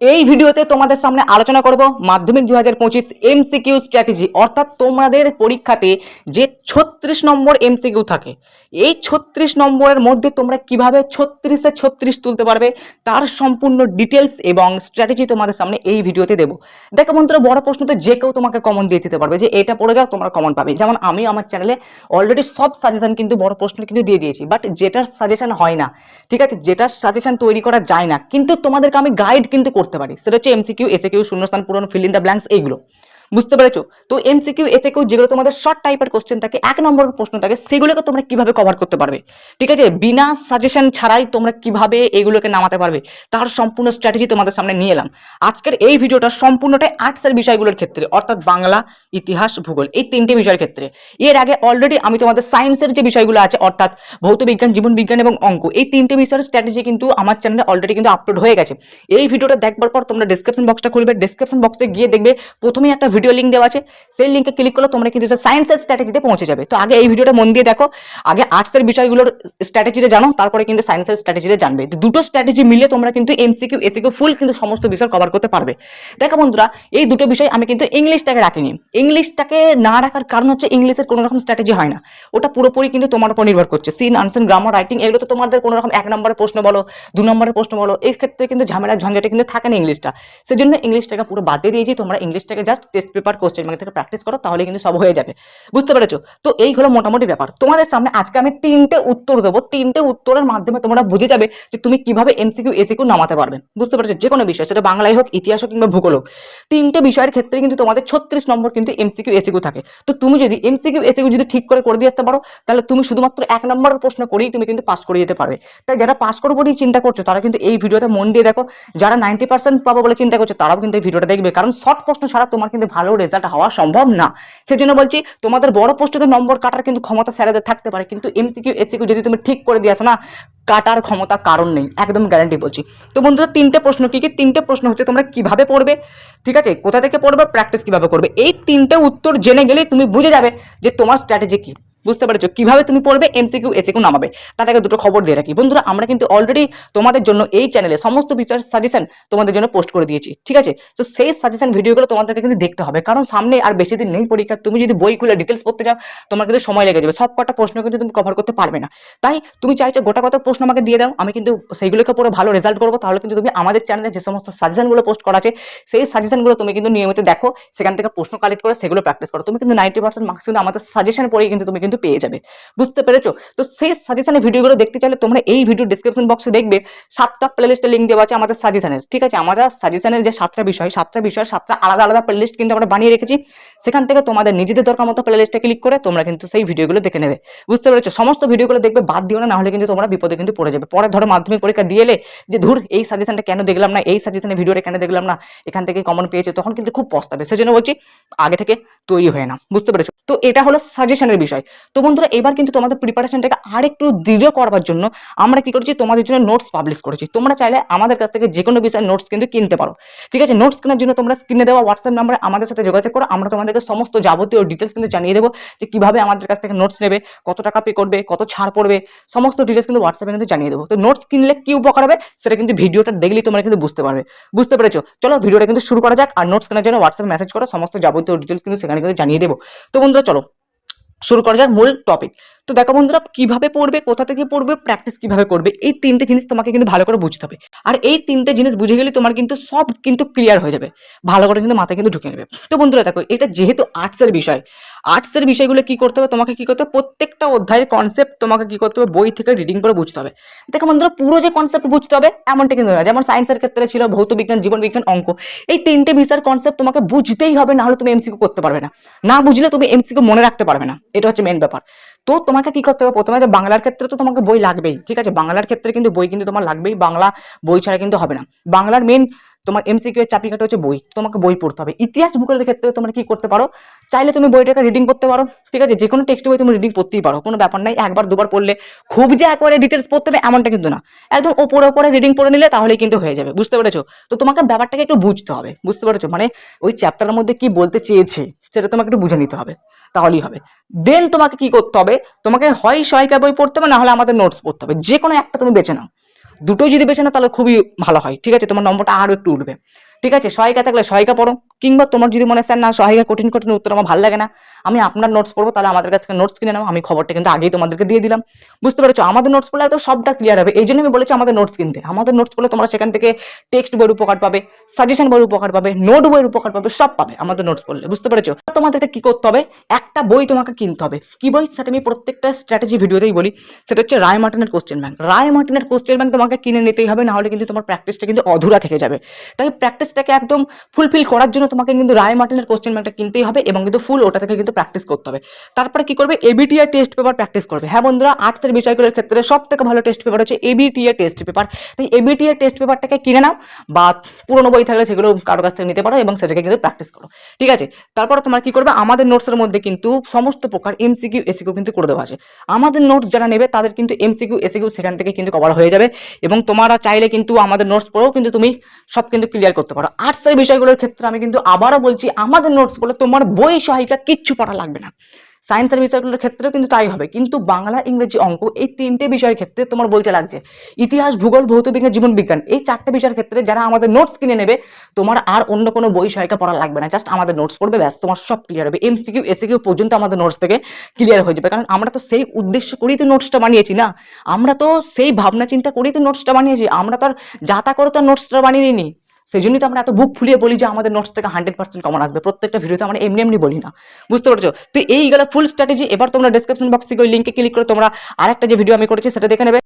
এই ভিডিওতে তোমাদের সামনে আলোচনা করব মাধ্যমিক দু হাজার পঁচিশ এমসিকিউ স্ট্র্যাটেজি অর্থাৎ তোমাদের পরীক্ষাতে যে ছত্রিশ নম্বর এমসিকিউ থাকে। এই ছত্রিশ নম্বরের মধ্যে তোমরা কীভাবে ছত্রিশে ছত্রিশ তুলতে পারবে, তার সম্পূর্ণ ডিটেলস এবং স্ট্র্যাটেজি তোমাদের সামনে এই ভিডিওতে দেবো। দেখো বন্ধুরা, বড় প্রশ্ন তো যে কেউ তোমাকে কমন দিয়ে দিতে পারবে, যে এটা পড়ে যাও, তোমরা কমন পাবে। যেমন আমি আমার চ্যানেলে অলরেডি সব সাজেশন কিন্তু বড় প্রশ্ন কিন্তু দিয়ে দিয়েছি বাট যেটার সাজেশন হয় না, ঠিক আছে? যেটার সাজেশন তৈরি করা যায় না, কিন্তু তোমাদেরকে আমি গাইড কিন্তু করতে পারি। সেটা হচ্ছে এমসিকিউ এসে কিউ শূন্যস্থান পূরণ ফিল ইন দ্য ব্ল্যাঙ্কস এইগুলো। বুঝতে পেরেছ? তো এমসিকিউ এসে কিউ যেগুলো তোমাদের শর্ট টাইপের কোশ্চেন থাকে এক নম্বরের প্রশ্ন থাকে সেগুলোকে তোমরা কীভাবে কভার করতে পারবে? ঠিক আছে? বিনা সাজেশন ছাড়াই তোমরা কীভাবে এগুলোকে নামাতে পারবে? তার সম্পূর্ণ স্ট্র্যাটেজি তোমাদের সামনে নিয়ে এলাম। আজকের এই ভিডিওটা সম্পূর্ণটাই আর্টসের বিষয়গুলোর ক্ষেত্রে, অর্থাৎ বাংলা, ইতিহাস, ভূগোল, এই তিনটে বিষয়ের ক্ষেত্রে। এর আগে অলরেডি আমি তোমাদের সায়েন্সের যে বিষয়গুলো আছে, অর্থাৎ ভৌত বিজ্ঞান, জীবন বিজ্ঞান এবং অঙ্ক, এই তিনটে বিষয়ের স্ট্র্যাটেজি কিন্তু আমার চ্যানেলে অলরেডি কিন্তু আপলোড হয়ে গেছে। এই ভিডিওটা দেখবার পর তোমরা ডিসক্রিপশন বক্সটা খুলবে। ডিসক্রিপশন বক্সে গিয়ে দেখবে প্রথমেই একটা ভিডিও লিঙ্ক দেওয়া আছে, সেই লিঙ্কে ক্লিক করলে তোমরা কিন্তু সায়েন্সের স্ট্র্যাটেজিতে পৌঁছে যাবে। তো আগে এই ভিডিওটা মন দিয়ে দেখো, আগে আর্টসের বিষয়গুলোর স্ট্র্যাটেজিটা জানো, তারপরে কিন্তু সায়েন্সের স্ট্র্যাটেজিটা জানবে। দুটো স্ট্র্যাটেজি মিলে তোমরা কিন্তু এমসিকিউ এসিকিউ ফুল কিন্তু সমস্ত বিষয় কভার করতে পারবে। দেখো বন্ধুরা, এই দুটো বিষয় আমি কিন্তু ইংলিশটাকে রাখিনি। ইংলিশটাকে না রাখার কারণ হচ্ছে ইংলিশের কোনো রকম স্ট্র্যাটেজি হয় না। ওটা পুরোপুরি কিন্তু তোমার উপর নির্ভর করছে। সিন আনসেন গ্রামার রাইটিং এগুলো তো তোমাদের কোনো রকম এক নম্বরের প্রশ্ন বলো, দু নম্বরের প্রশ্ন বলো এই ক্ষেত্রে কিন্তু ঝামেলা, ঝঞ্ঝাটে কিন্তু থাকে না ইংলিশটা সেজন্য ইংলিশটাকে পুরো বাদ দিয়ে দিয়েছি। তোমরা ইংলিশটাকে জাস্ট পেপার কোশ্চেন মানে থেকে প্র্যাকটিস করো তাহলে কিন্তু সব হয়ে যাবে। বুঝতে পেরেছ? তো এই হলো মোটামুটি ব্যাপার। তোমাদের সামনে আজকে আমি তিনটে উত্তর দেবো। তিনটে উত্তরের মাধ্যমে তোমরা বুঝে যাবে যে তুমি কীভাবে এমসিকিউ এসিকিউ নামাতে পারবে। বুঝতে পেরেছ? যে কোনো বিষয়, সেটা বাংলায় হোক, ইতিহাস হোক কিংবা ভূগোল হোক। তিনটে বিষয়ের ক্ষেত্রে কিন্তু তোমাদের ছত্রিশ নম্বর কিন্তু এমসিকিউ এসিকিউ থাকে। তো তুমি যদি এমসিকিউ এসিকিউ যদি ঠিক করে করে দিয়ে আসতে পারো, তাহলে তুমি শুধুমাত্র এক নম্বরের প্রশ্ন করেই তুমি কিন্তু পাস করে যেতে পারবে। তাই যারা পাস করব বলেই চিন্তা করছ, তারা কিন্তু এই ভিডিওতে মন দিয়ে দেখো। যারা নাইনটি পার্সেন্ট পাবো বলে চিন্তা করছ, তারাও কিন্তু এই ভিডিওটা দেখবে। কারণ শর্ট প্রশ্ন ছাড়া তোমার কিন্তু ভালো রেজাল্ট হওয়া সম্ভব না। সেজন্য বলছি, তোমাদের বড় প্রশ্নতে নম্বর কাটার কিন্তু ক্ষমতা স্যারেদের থাকতে পারে। কিন্তু এমসিকিউ এসিকিউ যদি তুমি ঠিক করে দিয়ে না, কাটার ক্ষমতা কারণ নেই। একদম গ্যারান্টি বলছি। তো বন্ধুরা, তিনটে প্রশ্ন কী কী? তিনটে প্রশ্ন হচ্ছে তোমরা কীভাবে পড়বে? ঠিক আছে? কোথা থেকে পড়বে? প্র্যাকটিস কীভাবে করবে? এই তিনটে উত্তর জেনে গেলেই তুমি বুঝে যাবে যে তোমার স্ট্র্যাটেজি কি। বুঝতে পেরেছ? কীভাবে তুমি পড়বে? এমসিকিউ এসিকিউ নামাবে। তার আগে দুটো খবর দিয়ে রাখি। বন্ধুরা, আমরা কিন্তু অলরেডি তোমাদের জন্য এই চ্যানেলে সমস্ত বিষয়ের সাজেশন তোমাদের জন্য পোস্ট করে দিয়েছি। ঠিক আছে? তো সেই সাজেশন ভিডিওগুলো তোমাদেরকে কিন্তু দেখতে হবে। কারণ সামনে আর বেশি দিন নেই পরীক্ষা। তুমি যদি বই খুলে ডিটেলস পড়তে যাও তোমার কিন্তু সময় লেগে যাবে। সব কটা প্রশ্ন কিন্তু তুমি কভার করতে পারবে না। তাই তুমি চাইছো গোটা কত প্রশ্ন আমাকে দিয়ে দাও। আমি কিন্তু সেইগুলোকে পরে ভালো রেজাল্ট করব। তাহলে কিন্তু তুমি আমাদের চ্যানেলে যে সমস্ত সাজেশনগুলো পোস্ট করা আছে, সেই সাজেশনগুলো তুমি কিন্তু নিয়মিত দেখো। সেখান থেকে প্রশ্ন কালেক্ট করে সেগুলো প্র্যাকটিস করো। তুমি কিন্তু নাইনটি পার্সেন্ট মার্কস কিন্তু আমাদের সাজেশন পড়েই কিন্তু তুমি কিন্তু পেয়ে যাবে। বুঝতে পেরেছ? তো সেই সাজেশনের ভিডিওগুলো দেখতে চাইলে তোমরা এই ভিডিও ডিসক্রিপশন বক্সে দেখবে, সাতটা প্লেলিস্টের লিঙ্ক দেওয়া আছে আমাদের সাজেশনের ঠিক আছে? আমরা সাজেশনের যে সাতটা বিষয় সাতটা বিষয় সাতটা আলাদা আলাদা প্লেলিস্ট কিন্তু আমরা বানিয়ে রেখেছি। সেখান থেকে তোমাদের নিজেদের দরকার মতো প্লেলিস্টে ক্লিক করে তোমরা কিন্তু সেই ভিডিওগুলো দেখে নেবে। বুঝতে পেরেছ? সমস্ত ভিডিওগুলো দেখবে, বাদ দিও না হলে কিন্তু তোমরা বিপদে কিন্তু পড়ে যাবে। পরে ধরো মাধ্যমিক পরীক্ষা দিয়ে এলে যে ধুর, এই সাজেশনটা কেন দেখলাম না, এই সাজেশনের ভিডিওটা কেন দেখলাম না, এখান থেকে কমন পেয়েছে, তখন কিন্তু খুব পস্তাবে। সেজন্য বলছি, আগে থেকে তৈরি হয়ে না বুঝতে পেরেছ? তো এটা হলো সাজেশনের বিষয়। তো বন্ধুরা, এবার কিন্তু তোমাদের প্রিপারেশনটাকে আর একটু দৃঢ় করবার জন্য আমরা কি করেছি, তোমাদের জন্য নোটস পাবলিশ করেছি। তোমরা চাইলে আমাদের কাছ থেকে যে কোনো বিষয়ের নোটস কিন্তু কিনতে পারো। ঠিক আছে? নোটস কেনার জন্য তোমরা স্ক্রিনে দেওয়া হোয়াটসঅ্যাপ নাম্বারে আমাদের সাথে যোগাযোগ করো। আমরা তোমাদেরকে সমস্ত যাবতীয় ডিটেলস কিন্তু জানিয়ে দেবো যে কীভাবে আমাদের কাছ থেকে নোটস নেবে, কত টাকা পে করবে, কত ছাড় পড়বে, সমস্ত ডিটেলস কিন্তু হোয়াটসঅ্যাপে কিন্তু জানিয়ে দেবো। তো নোটস কিনলে কি উপকার হবে, সেটা কিন্তু ভিডিওটা দেখলেই তোমরা কিন্তু বুঝতে পারবে। বুঝতে পেরেছ? চলো ভিডিওটা কিন্তু শুরু করা যাক। আর নোটস কেনার জন্য হোয়াটসঅ্যাপে মেসেজ করো। সমস্ত যাবতীয় ডিটেলস কিন্তু সেখানে কিন্তু জানিয়ে দেবো। তো বন্ধুরা, চলো। শুরু করা যাক মূল টপিক তো দেখো বন্ধুরা, কীভাবে পড়বে, কোথা থেকে পড়বে প্র্যাকটিস কীভাবে করবে, এই তিনটে জিনিস তোমাকে কিন্তু ভালো করে বুঝতে হবে। আর এই তিনটে জিনিস বুঝে গেলে তোমার কিন্তু সব কিন্তু ক্লিয়ার হয়ে যাবে। ভালো করে কিন্তু মাথায় কিন্তু ঢুকে নেবে। তো বন্ধুরা দেখো, এটা যেহেতু আর্টসের বিষয় আর্টসের বিষয়গুলো কি করতে হবে, তোমাকে কি করতে হবে, প্রত্যেকটা অধ্যায়ের কনসেপ্ট তোমাকে কি করতে হবে, বই থেকে রিডিং করে বুঝতে হবে। দেখো বন্ধুরা, পুরো যে কনসেপ্ট বুঝতে হবে, এমনটা কিন্তু যেমন সায়েন্সের ক্ষেত্রে ছিল ভৌত বিজ্ঞান, জীবন বিজ্ঞান, অঙ্ক। এই তিনটে বিষয়ের কনসেপ্ট তোমাকে বুঝতেই হবে না হলে তুমি এমসিকিউ করতে পারবে না। না বুঝলে তুমি এমসিকিউ মনে রাখতে পারবে না। এটা হচ্ছে মেন ব্যাপার। তো তোমাকে কি করতে হবে? প্রথমে যে বাংলার ক্ষেত্রে তো তোমাকে বই লাগবেই, ঠিক আছে? বাংলার ক্ষেত্রে কিন্তু বই কিন্তু তোমার লাগবেই, বাংলা বই ছাড়া কিন্তু হবে না। বাংলার মেন তোমার এমসিকিউ এর চাপিকাটা হচ্ছে বই, তোমাকে বই পড়তে হবে। ইতিহাস ভূগোলের ক্ষেত্রে তোমরা কি করতে পারো? চাইলে তুমি বইটাকে রিডিং করতে পারো, ঠিক আছে? যে কোনো টেক্সট বই তুমি রিডিং করতেই পারো, কোনো ব্যাপার নাই, একবার দুবার পড়লে খুব যে একবারে ডিটেলস পড়তে হবে এমনটা কিন্তু না। একদম ওপরে ওপরে রিডিং পড়ে নিলে তাহলেই কিন্তু হয়ে যাবে, বুঝতে পেরেছ? তো তোমাকে ব্যাপারটাকে একটু বুঝতে হবে, বুঝতে পেরেছ? মানে ওই চ্যাপ্টারের মধ্যে কি বলতে চেয়েছে? সেটা তোমাকে একটু বুঝে নিতে হবে, তাহলেই হবে। দেন তোমাকে কি করতে হবে? তোমাকে হয় সহায়িকা বই পড়তে হবে, না হলে আমাদের নোটস পড়তে হবে। যে কোনো একটা তুমি বেছে নাও। দুটোই যদি বেছে নাও, তাহলে খুবই ভালো হয়, ঠিক আছে? তোমার নম্বরটা আরও একটু উঠবে। ঠিক আছে? সহায়িকা থাকলে সহায়িকা পড়ো। কিংবা তোমার যদি মনে স্যার, না সহায়িকা কঠিন কঠিন উত্তর আমার ভালো লাগে না। আমি আপনার নোটস পড়ব, তাহলে আমাদের কাছ থেকে নোটস কিনে নাও। আমি খবরটা কিন্তু আগেই তোমাদেরকে দিয়ে দিলাম। বুঝতে পেরেছ? আমাদের নোটস পড়লে তো সবটা ক্লিয়ার হবে। এই জন্য আমি বলেছি আমাদের নোটস কিনতে। আমাদের নোটস পড়লে তোমরা সেখান থেকে টেক্সট বইয়ের উপকার পাবে সাজেশন বইয়ের উপকার পাবে নোট বইয়ের উপকার পাবে, সব পাবে আমাদের নোটস পড়লে। বুঝতে পেরেছ? তোমাদেরকে কি করতে হবে? একটা বই তোমাকে কিনতে হবে। কি বই? সেটা আমি প্রত্যেকটা স্ট্র্যাটেজি ভিডিওতেই বলি। সেটা হচ্ছে রায় মার্টিনের কোশ্চেন ব্যাংক রায় মার্টিনের কোশ্চেন ব্যাংক তোমাকে কিনে নিতেই হবে না হলে কিন্তু তোমার প্র্যাকটিসটা কিন্তু অধুরা থেকে যাবে। তাই প্র্যাকটিসটাকে একদম ফুলফিল করার জন্য তোমাকে কিন্তু রায় মার্টিনের কোশ্চেন ব্যাংকটা কিনতেই হবে এবং কিন্তু ফুল ওটা থেকে কিন্তু প্র্যাকটিস করতে হবে। তারপরে কি করবে? এবিটিআই টেস্ট পেপার প্র্যাকটিস করবে। হ্যাঁ বন্ধুরা আর্টসের বিষয়গুলোর ক্ষেত্রে সব থেকে ভালো টেস্ট পেপার হচ্ছে এবিটিআই টেস্ট পেপার তাই এবিটিআই টেস্ট পেপারটাকে কিনে নাও বা পুরোনো বই থাকলে সেগুলো কারও কাছ থেকে নিতে পারো এবং সেটাকে কিন্তু প্র্যাকটিস করো। ঠিক আছে? তারপর তোমার কি করবে? আমাদের নোটসের মধ্যে কিন্তু সমস্ত প্রকার এমসিকিউ এসিকিউ কিন্তু করে দেওয়া আছে। আমাদের নোটস যারা নেবে তাদের কিন্তু এমসিকিউ এসিকিউ সেখান থেকে কিন্তু কভার হয়ে যাবে এবং তোমরা চাইলে কিন্তু আমাদের নোটস পড়েও কিন্তু তুমি সব কিন্তু ক্লিয়ার করতে পারো। আর্টসের বিষয়গুলোর ক্ষেত্রে আমি কিন্তু আবারও বলছি, আমাদের নোটসগুলো তোমার বই সহায়িকা কিচ্ছু পড়া লাগবে না। সায়েন্স সায়েন্সের বিষয়গুলোর ক্ষেত্রেও কিন্তু তাই হবে। কিন্তু বাংলা, ইংরেজি অঙ্ক এই তিনটে বিষয়ের ক্ষেত্রে তোমার বইটা লাগছে, ইতিহাস, ভূগোল, ভৌত বিজ্ঞান, জীবন বিজ্ঞান, এই চারটে বিষয়ের ক্ষেত্রে যারা আমাদের নোটস কিনে নেবে, তোমার আর অন্য কোনো বই সহায়িকা পড়া লাগবে না। জাস্ট আমাদের নোটস পড়বে, ব্যাস, তোমার সব ক্লিয়ার হবে। এমসিকিউ এসিকিউ পর্যন্ত আমাদের নোটস থেকে ক্লিয়ার হয়ে যাবে। কারণ আমরা তো সেই উদ্দেশ্য করেই তো নোটসটা বানিয়েছি না? আমরা তো সেই ভাবনা, চিন্তা করেই তো নোটসটা বানিয়েছি। আমরা তো আর যাতা করে তো নোটসটা বানিয়ে নিই সেই জন্যই তো আমরা এত বুক ফুলিয়ে বলি যে আমাদের নোটস থেকে হান্ড্রেড পার্সেন্ট কমন আসবে। প্রত্যেকটা ভিডিওতে আমরা এমনি এমনি বলি না। বুঝতে পারছ? তো এই গেলো ফুল স্ট্র্যাটেজি এবার তোমরা ডিসক্রিপশন বক্স ওই লিঙ্কে ক্লিক করে তোমরা আরেকটা যে ভিডিও আমি করেছি সেটা দেখে নেবে।